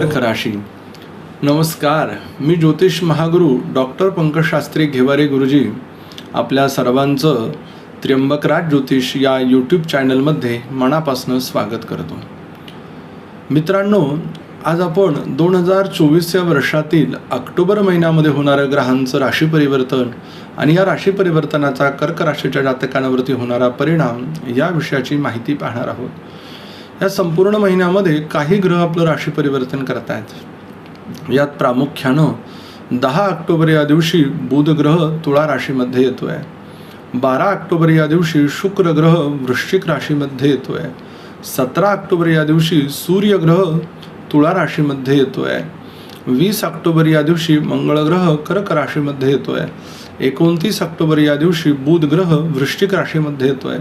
कर्क राशी नमस्कार. मी ज्योतिष महागुरु डॉक्टर पंकज शास्त्री घेवारे गुरुजी आपल्या सर्वांचं त्र्यंबकराज ज्योतिष या यूट्यूब चॅनलमध्ये मनापासून स्वागत करतो. मित्रांनो आज आपण दोन हजार चोवीस या वर्षातील ऑक्टोबर महिन्यामध्ये होणारं ग्रहांचं राशी परिवर्तन आणि या राशी परिवर्तनाचा कर्क राशीच्या जातकांवरती होणारा परिणाम या विषयाची माहिती पाहणार आहोत. या संपूर्ण महिन्यामध्ये काही ग्रह आपलं राशी परिवर्तन करतायत. यात प्रामुख्यानं दहा ऑक्टोबर या दिवशी बुध ग्रह तुळा राशीमध्ये येतोय. बारा ऑक्टोबर या दिवशी शुक्र ग्रह वृश्चिक राशीमध्ये येतो आहे सतरा ऑक्टोबर या दिवशी सूर्य ग्रह तुळा राशीमध्ये येतोय. वीस ऑक्टोबर या दिवशी मंगळ ग्रह कर्क राशीमध्ये येतो आहे एकोणतीस ऑक्टोबर या दिवशी बुध ग्रह वृश्चिक राशीमध्ये येतो आहे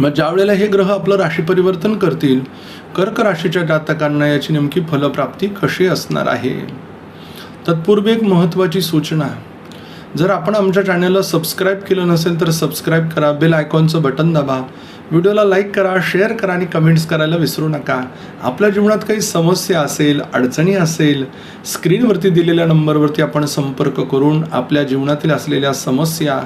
मग ज्या वेळेला हे ग्रह आपलं राशी परिवर्तन करतील कर्क राशीच्या जातकांना याची नेमकी फलप्राप्ती कशी असणार आहे? तत्पूर्वी एक महत्त्वाची सूचना. जर आपण आमच्या चॅनलला सबस्क्राईब केलं नसेल तर सबस्क्राईब करा बेल आयकॉनचं बटन दाबा व्हिडिओला लाईक करा शेअर करा आणि कमेंट्स करायला विसरू नका. आपल्या जीवनात काही समस्या असेल अडचणी असेल स्क्रीनवरती दिलेल्या नंबरवरती आपण संपर्क करून आपल्या जीवनातील असलेल्या समस्या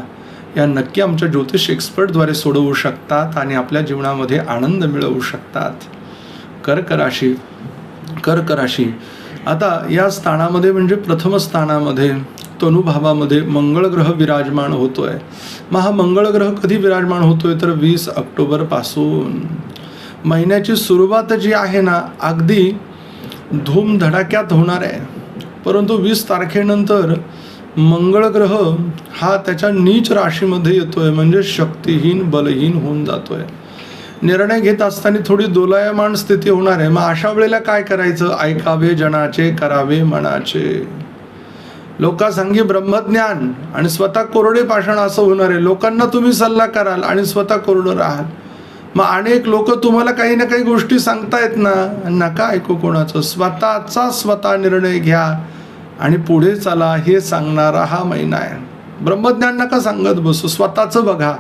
या नक्की आमच्या ज्योतिष एक्सपर्टद्वारे सोडवू शकतात आणि आपल्या जीवनामध्ये आनंद मिळवू शकतात. कर्क राशी कर्क राशी आता या स्थानामध्ये म्हणजे प्रथम स्थानामध्ये तनुभावामध्ये मंगळ ग्रह विराजमान होतोय. मग हा मंगळ ग्रह कधी विराजमान होतोय तर वीस ऑक्टोबरपासून महिन्याची सुरुवात जी आहे ना अगदी धूमधडाक्यात होणार आहे. परंतु वीस तारखेनंतर मंगळ ग्रह हा त्याच्या नीच राशीमध्ये येतोय म्हणजे शक्तिहीन बलहीन होऊन जातोय. निर्णय घेत असताना थोडी दोलायमान स्थिती होणार आहे. मग अशा वेळेला काय करायचं? ऐकावे जनाचे करावे मनाचे. लोकांसांगी ब्रह्मज्ञान आणि स्वतः कोरडे पाषाण असं होणार आहे. लोकांना तुम्ही सल्ला कराल आणि स्वतः कोरडं राहाल. मग अनेक लोक तुम्हाला काही ना काही गोष्टी सांगतायत ना. नका ऐकू कोणाचं. स्वतःचा स्वतः निर्णय घ्या. आणि पुढे चला हे सांगणारा हा महिना आहे. ब्रह्मज्ञान नका सांगत बसू? स्वतःचं बघा.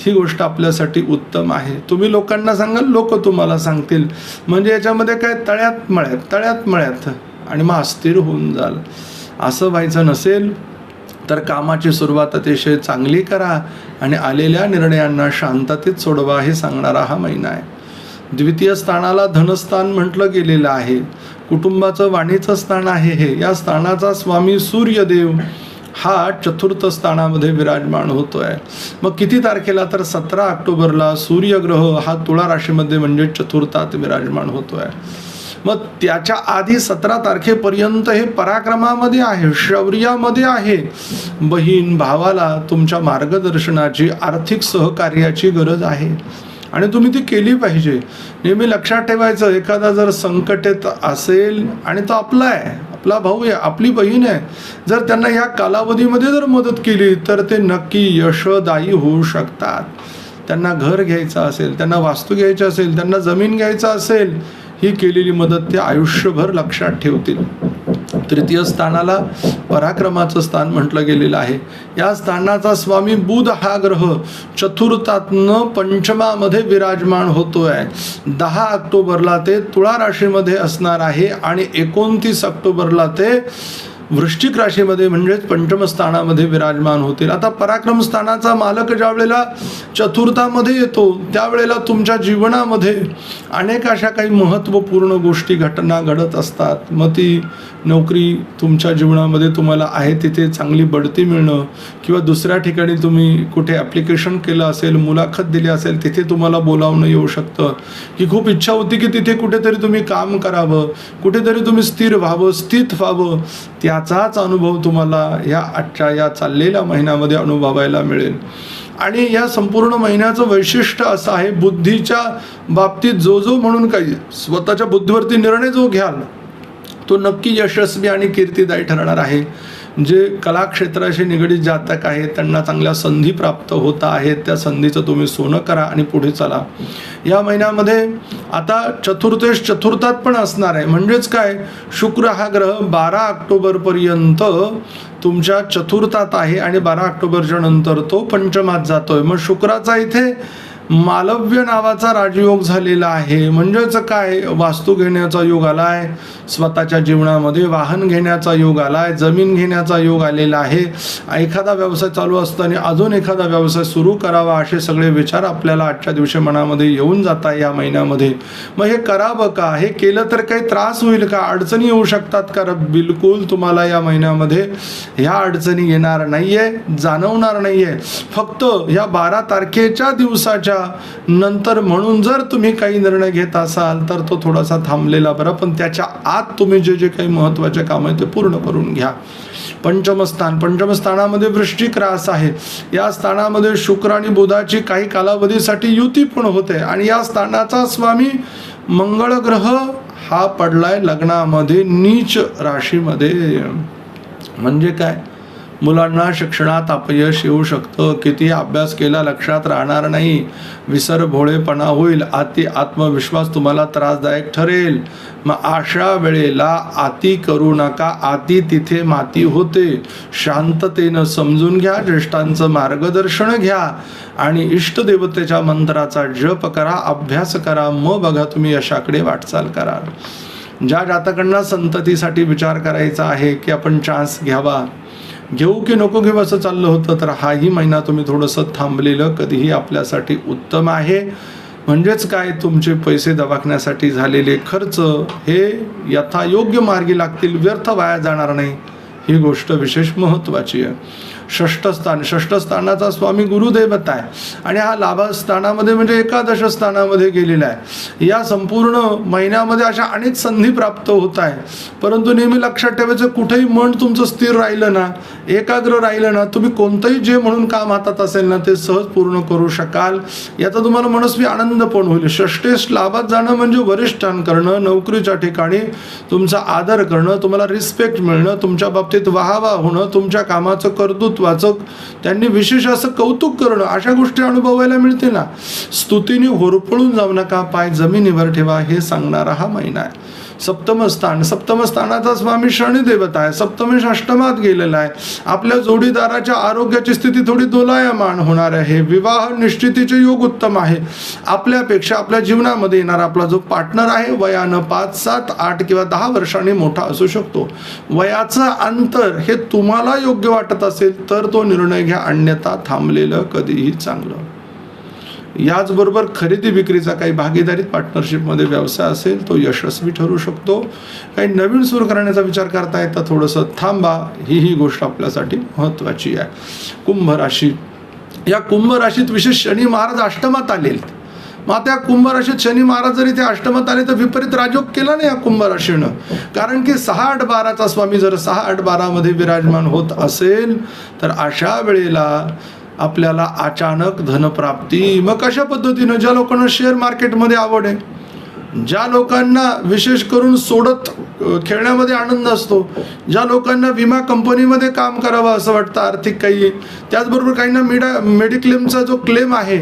ही गोष्ट आपल्यासाठी उत्तम आहे. तुम्ही लोकांना सांगाल लोक तुम्हाला सांगतील. म्हणजे याच्यामध्ये काय? तळ्यात मळ्यात तळ्यात मळ्यात. आणि मग अस्थिर होऊन जाल. असं व्हायचं नसेल तर कामाची सुरुवात अतिशय चांगली करा आणि आलेल्या निर्णयांना शांततेत सोडवा हे सांगणारा हा महिना आहे. द्वितीय स्थानाला धनस्थान म्हटलं गेलेलं आहे. कुटुंबाचं वाणीचं स्थान आहे हे. या स्थानाचा स्वामी सूर्यदेव हा चतुर्थ स्थानामध्ये विराजमान होतोय. मग किती तारखेला तर सतरा ऑक्टोबरला सूर्यग्रह हा तुळा राशीमध्ये म्हणजे चतुर्थात विराजमान होतोय. मग त्याच्या आधी सतरा तारखेपर्यंत हे पराक्रमामध्ये आहे शौर्यामध्ये आहे. बहीण भावाला तुमच्या मार्गदर्शनाची आर्थिक सहकार्याची गरज आहे. आणि तुम्ही ती केली पाहिजे. नेहमी लक्षात ठेवायचं एखादा जर संकटेत असेल आणि तो आपला आहे आपला भाऊ आहे आपली बहीण आहे जर त्यांना ह्या कालावधीमध्ये जर मदत केली तर ते नक्की यशदायी होऊ शकतात. त्यांना घर घ्यायचं असेल त्यांना वास्तू घ्यायची असेल त्यांना जमीन घ्यायचं असेल ही केलेली मदत ते आयुष्यभर लक्षात ठेवतील. तृतीय स्थानाला पराक्रमाचं स्थान म्हटलं गेलेलं आहे. या स्थानाचा स्वामी बुध हा ग्रह चतुर्थातनं पंचमामध्ये विराजमान होतोय. दहा ऑक्टोबरला ते तुळा राशीमध्ये असणार आहे आणि एकोणतीस ऑक्टोबरला ते वृश्चिक राशीमध्ये म्हणजेच पंचम स्थानामध्ये विराजमान होतील. आता पराक्रम स्थानाचा मालक ज्या वेळेला चतुर्थामध्ये येतो त्यावेळेला तुमच्या जीवनामध्ये अनेक अशा काही महत्त्वपूर्ण गोष्टी घटना घडत असतात. मग ती नोकरी तुमच्या जीवनामध्ये तुम्हाला आहे तिथे चांगली बढती मिळणं किंवा दुसऱ्या ठिकाणी तुम्ही कुठे ॲप्लिकेशन केलं असेल मुलाखत दिली असेल तिथे तुम्हाला बोलावणं येऊ शकतं. की खूप इच्छा होती की तिथे कुठेतरी तुम्ही काम करावं कुठेतरी तुम्ही स्थिर व्हावं स्थित व्हावं. त्या याचाच अनुभव तुम्हाला या आजच्या या चाललेल्या महिन्यामध्ये अनुभवायला मिळेल. आणि या संपूर्ण महिन्याचं वैशिष्ट्य असं आहे बुद्धीच्या बाबतीत जो जो म्हणून काही स्वतःच्या बुद्धीवरती निर्णय जो घ्याल तो नक्की यशस्वी आणि कीर्तिदायी ठरणार आहे. जे कलाक्षेत्राशी निगडीत जातक आहेत त्यांना चांगल्या संधी प्राप्त होत आहेत त्या संधीचं तुम्ही सोनं करा आणि पुढे चला. या महिन्यामध्ये आता चतुर्थेश चतुर्थात पण असणार आहे. म्हणजेच काय? शुक्र हा ग्रह बारा ऑक्टोबरपर्यंत तुमच्या चतुर्थात आहे आणि बारा ऑक्टोबरच्या नंतर तो पंचमात जातोय. मग शुक्राचा इथे मालव्य नावाचा राजयोग झालेला आहे. म्हणजेच काय? वास्तू घेण्याचा योग आलाय स्वतःच्या जीवनामध्ये वाहन घेण्याचा योग आलाय जमीन घेण्याचा योग आलेला आहे. एखादा व्यवसाय चालू असताना अजून एखादा व्यवसाय सुरू करावा असे सगळे विचार आपल्याला आजच्या दिवशी मनामध्ये येऊन जाता या महिन्यामध्ये. मग हे करावं का? हे केलं तर काही त्रास होईल का? अडचणी येऊ शकतात का बिलकुल तुम्हाला या महिन्यामध्ये ह्या अडचणी येणार नाहीये जाणवणार नाहीये. फक्त ह्या बारा तारखेच्या दिवसाच्या नंतर म्हणून जर तुम्ही काही निर्णय घेत असाल तर तो थोडासा थांबलेला बरा पण त्याच्या आत तुम्ही जे जे काही महत्त्वाचे काम आहे ते पूर्ण करून घ्या. पंचमस्थान. पंचमस्थानामध्ये वृश्चिक रास आहे. या स्थानामध्ये शुक्र आणि बुधाची काही कालावधीसाठी युती पण होते. आणि या स्थानाचा स्वामी मंगळ ग्रह हा पडलाय लग्नामध्ये नीच राशीमध्ये. म्हणजे काय? मुलांना शिक्षणात अपयश येऊ शकतं. किती अभ्यास केला लक्षात राहणार नाही. विसर भोळेपणा होईल. अति आत्मविश्वास तुम्हाला त्रासदायक ठरेल. मग अशा वेळेला आती करू नका. अति तिथे माती होते. शांततेनं समजून घ्या. ज्येष्ठांचं मार्गदर्शन घ्या. आणि इष्टदेवतेच्या मंत्राचा जप करा. अभ्यास करा. मग बघा तुम्ही यशाकडे वाटचाल कराल. ज्या जातकांना संततीसाठी विचार करायचा आहे की आपण चान्स घ्यावा. घेऊ की नको घेऊ असं चाललं होतं तर हाही महिना तुम्ही थोडंसं थांबलेलं कधीही आपल्यासाठी उत्तम आहे. म्हणजेच काय तुमचे पैसे दवाखण्यासाठी झालेले खर्च हे यथायोग्य मार्गी लागतील व्यर्थ वाया जाणार नाही. ही गोष्ट विशेष महत्त्वाची आहे. षष्ठस्थान. षष्ठस्थानाचा षष्ठ स्थानाचा स्वामी गुरुदेवत आहे. आणि हा लाभस्थानामध्ये म्हणजे एकादश स्थानामध्ये गेलेला आहे. या संपूर्ण महिन्यामध्ये अशा अनेक संधी प्राप्त होत आहे. परंतु नेहमी लक्षात ठेवायचं कुठेही मन तुमचं स्थिर राहिलं ना एकाग्र राहिलं ना तुम्ही कोणतंही जे म्हणून काम हातात असेल ना ते सहज पूर्ण करू शकाल. याचा तुम्हाला मनस्वी आनंद पण होईल. षष्टेश लाभात जाणं म्हणजे वरिष्ठांकरणं नोकरीच्या ठिकाणी तुमचा आदर करणं तुम्हाला रिस्पेक्ट मिळणं तुमच्या बाबतीत वाहवा होणं तुमच्या कामाचं कर्तृत्व वाचक त्यांनी विशेष असं कौतुक करणं अशा गोष्टी अनुभवायला मिळते ना. स्तुतीने होरपळून जाऊ नका पाय जमिनीवर ठेवा हे सांगणारा हा महिना आहे. सप्तमस्थान सप्तमस्थानाचा स्वामी शनिदेवता आहे. सप्तमेश अष्टमात गेलेला आहे. आपल्या जोडीदाराच्या आरोग्याची स्थिती थोडी दोलायमान होणार आहे. विवाह निश्चितीचे योग उत्तम आहे. आपल्यापेक्षा आपल्या जीवनामध्ये येणारा आपला जो पार्टनर आहे वयानं पाच सात आठ किंवा दहा वर्षांनी मोठा असू शकतो. वयाचं अंतर हे तुम्हाला योग्य वाटत असेल तर तो निर्णय घ्या. अन्यथा थांबलेलं कधीही चांगलं. याचबरोबर खरेदी विक्रीचा काही भागीदारीत पार्टनरशिपमध्ये व्यवसाय असेल तो यशस्वी ठरू शकतो. काही नवीन सुरू करण्याचा विचार करता येतं थोडंसं थांबा. ही ही गोष्ट आपल्यासाठी महत्त्वाची आहे. कुंभ राशी. या कुंभ राशीत विशेष शनी महाराज अष्टमात आले मग त्या कुंभ राशीत शनी महाराज जरी ते अष्टमात आले तर विपरीत राजयोग केला नाही या कुंभ राशीनं. कारण की सहा आठ बाराचा स्वामी जर सहा आठ बारामध्ये विराजमान होत असेल तर अशा वेळेला आपल्याला अचानक धनप्राप्ती. मग कशा पद्धतीनं? ज्या लोकांना शेअर मार्केटमध्ये आवड आहे. ज्या लोकांना विशेष करून सोडत खेळण्यामध्ये आनंद असतो ज्या लोकांना विमा कंपनीमध्ये काम करावं असं वाटतं आर्थिक काही त्याचबरोबर काहींना मेडा मेडिक्लेमचा जो क्लेम आहे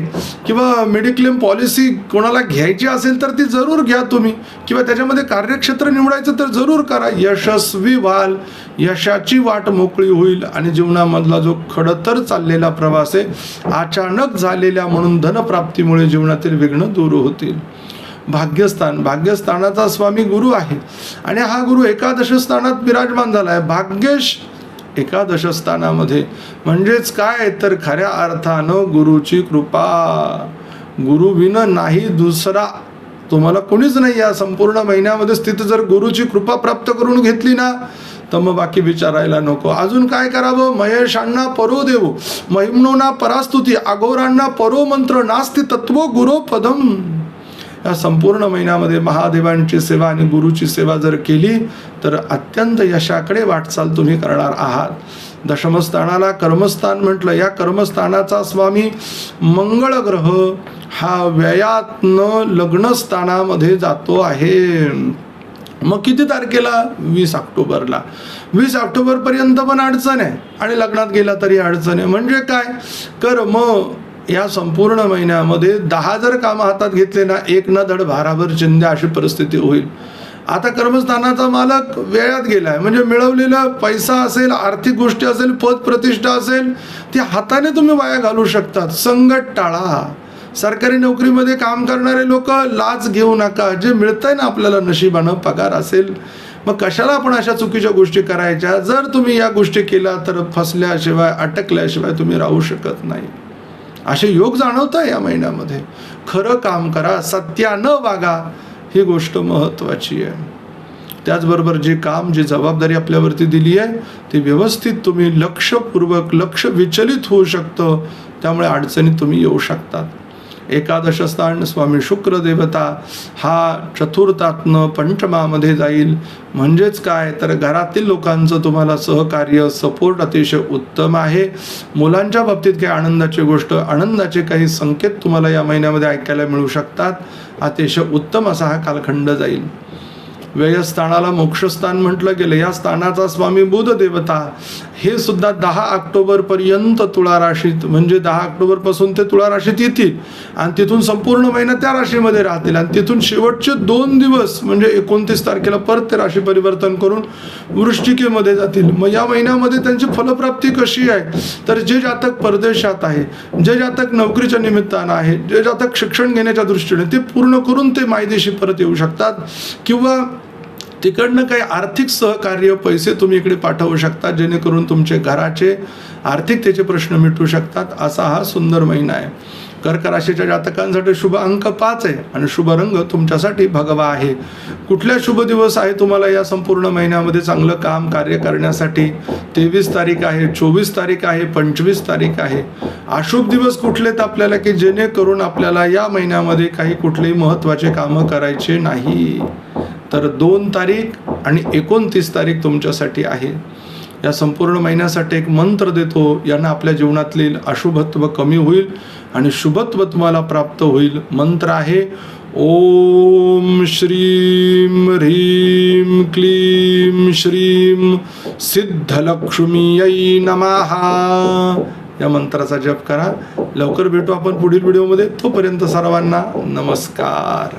किंवा मेडिक्लेम पॉलिसी कोणाला घ्यायची असेल तर ती जरूर घ्या तुम्ही किंवा त्याच्यामध्ये कार्यक्षेत्र निवडायचं तर जरूर करा. यशस्वी व्हाल यशाची वाट मोकळी होईल आणि जीवनामधला जो खडतर चाललेला प्रवास आहे अचानक झालेल्या म्हणून धनप्राप्तीमुळे जीवनातील विघ्न दूर होतील. भाग्यस्थान. भाग्यस्थानाचा स्वामी गुरु आहे. आणि हा गुरु एकादश स्थानात विराजमान झाला आहे भाग्यश एकादश स्थानामध्ये. म्हणजेच काय? तर खऱ्या अर्थानं गुरुची कृपा. गुरुविन नाही दुसरा तुम्हाला कोणीच नाही. या संपूर्ण महिन्यामध्ये स्थिती जर गुरुची कृपा प्राप्त करून घेतली ना तर मग बाकी विचारायला नको. अजून काय करावं? महेशांना परो देव. महिमनोना परास्तुती. अघोरांना परो मंत्र. नास्ती तत्व गुरो पदम. या संपूर्ण महिन्यामध्ये महादेवांची सेवा आणि गुरुची सेवा जर केली तर अत्यंत यशाकडे वाटचाल तुम्ही करणार आहात. दशमस्थानाला कर्मस्थान म्हटलं या कर्मस्थानाचा स्वामी मंगळ ग्रह हा व्ययातनं लग्नस्थानामध्ये जातो आहे. मग किती तारखेला? वीस ऑक्टोबरला. वीस ऑक्टोबरपर्यंत पण अडचण आहे. आणि लग्नात गेला तरी अडचण आहे. म्हणजे काय? कर मग या संपूर्ण महिन्यामध्ये दहा जर कामं हातात घेतले ना एक न धड भाराभर चिंध्या अशी परिस्थिती होईल. आता कर्मस्थानाचा मालक वेळात गेला आहे म्हणजे मिळवलेला पैसा असेल आर्थिक गोष्टी असेल पद प्रतिष्ठा असेल ती हाताने तुम्ही वाया घालू शकतात. संकट टाळा. सरकारी नोकरीमध्ये काम करणारे लोक लाच घेऊ नका. जे मिळतंय ना आपल्याला नशिबानं पगार असेल मग कशाला आपण अशा चुकीच्या गोष्टी करायच्या? जर तुम्ही या गोष्टी केल्या तर फसल्याशिवाय अटकल्याशिवाय तुम्ही राहू शकत नाही. असे योग जाणवता आहे या महिन्यामध्ये. खरं काम करा सत्या न वागा ही गोष्ट महत्त्वाची आहे. त्याचबरोबर जे काम जी जबाबदारी आपल्यावरती दिली आहे ती व्यवस्थित तुम्ही लक्षपूर्वक लक्ष विचलित होऊ शकतं. त्यामुळे अडचणीत तुम्ही येऊ शकतात. एकादशस्थान स्वामी शुक्रदेवता हा चतुर्थात्न पंचमामध्ये जाईल. म्हणजेच काय? तर घरातील लोकांचं तुम्हाला सहकार्य सपोर्ट अतिशय उत्तम आहे. मुलांच्या बाबतीत काही आनंदाची गोष्ट आनंदाचे काही संकेत तुम्हाला या महिन्यामध्ये ऐकायला मिळू शकतात. अतिशय उत्तम असा हा कालखंड जाईल. व्ययस्थानाला मोक्षस्थान म्हटलं गेलं. या स्थानाचा स्वामी बुध देवता हे सुद्धा दहा ऑक्टोबर पर्यंत तुळा राशीत म्हणजे दहा ऑक्टोबरपासून ते तुळा राशीत येतील. आणि तिथून संपूर्ण महिना त्या राशीमध्ये राहतील. आणि तिथून शेवटचे दोन दिवस म्हणजे एकोणतीस तारखेला परत ते राशी परिवर्तन करून वृश्चिकेमध्ये जातील. मग या महिन्यामध्ये त्यांची फलप्राप्ती कशी आहे? तर जे जातक परदेशात आहे जे जातक नोकरीच्या निमित्तानं आहे जे जातक शिक्षण घेण्याच्या दृष्टीने ते पूर्ण करून ते मायदेशी परत येऊ शकतात. किंवा तिकडनं काही आर्थिक सहकार्य पैसे तुम्ही इकडे पाठवू शकता जेणेकरून तुमचे घराचे आर्थिकतेचे प्रश्न मिटू शकतात असा हा सुंदर महिना आहे. कर्क राशीच्या जातकांसाठी शुभ अंक पाच आहे आणि शुभ रंग तुमच्यासाठी भगवा आहे. कुठल्या शुभ दिवस आहे तुम्हाला या संपूर्ण महिन्यामध्ये चांगलं काम कार्य करण्यासाठी? तेवीस तारीख आहे चोवीस तारीख आहे पंचवीस तारीख आहे. अशुभ दिवस कुठले तर आपल्याला की जेणेकरून आपल्याला या महिन्यामध्ये काही कुठलेही महत्त्वाचे कामं करायचे नाही? तर दोन तारीख आणि एकोणतीस तारीख तुमच्यासाठी आहे. या संपूर्ण महिन्यासाठी एक मंत्र देतो यांना आपल्या जीवनातील अशुभत्व कमी होईल आणि शुभत्व तुम्हाला प्राप्त होईल. मंत्र आहे ओम श्रीम ह्रीम क्लीम श्रीम सिद्धलक्ष्मीयै नमहा या मंत्राचा जप करा. लवकर भेटू आपण पुढील व्हिडिओमध्ये. तोपर्यंत सर्वांना नमस्कार.